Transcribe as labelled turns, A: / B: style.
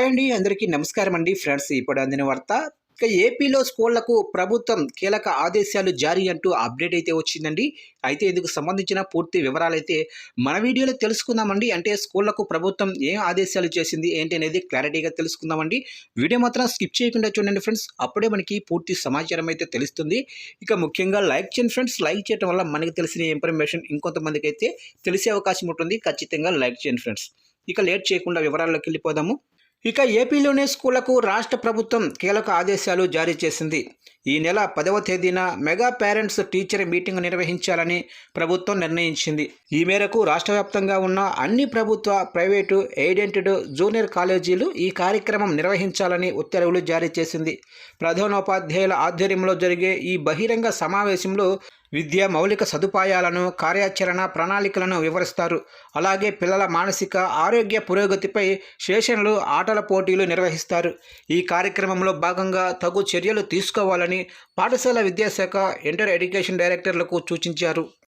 A: Hi అండి అందరికీ నమస్కారం అండి ఫ్రెండ్స్. ఇప్పుడు అందిన వార్త ఇక ఏపీలో స్కూళ్ళకు ప్రభుత్వం కీలక ఆదేశాలు జారీ అంటూ అప్డేట్ అయితే వచ్చిందండి. అయితే ఇందుకు సంబంధించిన పూర్తి వివరాలు అయితే మన వీడియోలో తెలుసుకుందామండి. అంటే స్కూళ్ళకు ప్రభుత్వం ఏం ఆదేశాలు చేసింది ఏంటి అనేది క్లారిటీగా తెలుసుకుందామండి. వీడియో మాత్రం స్కిప్ చేయకుండా చూడండి ఫ్రెండ్స్. అప్పుడే మనకి పూర్తి సమాచారం అయితే తెలుస్తుంది. ఇక ముఖ్యంగా లైక్ చేయండి ఫ్రెండ్స్. లైక్ చేయడం వల్ల మనకి తెలిసిన ఇన్ఫర్మేషన్ ఇంకొంతమందికి అయితే తెలిసే అవకాశం ఉంటుంది. ఖచ్చితంగా లైక్ చేయండి ఫ్రెండ్స్. ఇక లేట్ చేయకుండా వివరాల్లోకి వెళ్ళిపోదాము. ఇక ఏపీలోనే స్కూళ్ళకు రాష్ట్ర ప్రభుత్వం కీలక ఆదేశాలు జారీ చేసింది. ఈ నెల పదవ తేదీన మెగా పేరెంట్స్ టీచర్ మీటింగ్ నిర్వహించాలని ప్రభుత్వం నిర్ణయించింది. ఈ మేరకు రాష్ట్ర వ్యాప్తంగా ఉన్న అన్ని ప్రభుత్వ ప్రైవేటు ఎయిడెంటెడ్ జూనియర్ కాలేజీలు ఈ కార్యక్రమం నిర్వహించాలని ఉత్తర్వులు జారీ చేసింది. ప్రధానోపాధ్యాయుల ఆధ్వర్యంలో జరిగే ఈ బహిరంగ సమావేశంలో విద్య మౌలిక సదుపాయాలను కార్యాచరణ ప్రణాళికలను వివరిస్తారు. అలాగే పిల్లల మానసిక ఆరోగ్య పురోగతిపై సెషన్లు ఆటల పోటీలు నిర్వహిస్తారు. ఈ కార్యక్రమంలో భాగంగా తగు చర్యలు తీసుకోవాలని పాఠశాల విద్యాశాఖ ఇంటర్ ఎడ్యుకేషన్ డైరెక్టర్లకు సూచించారు.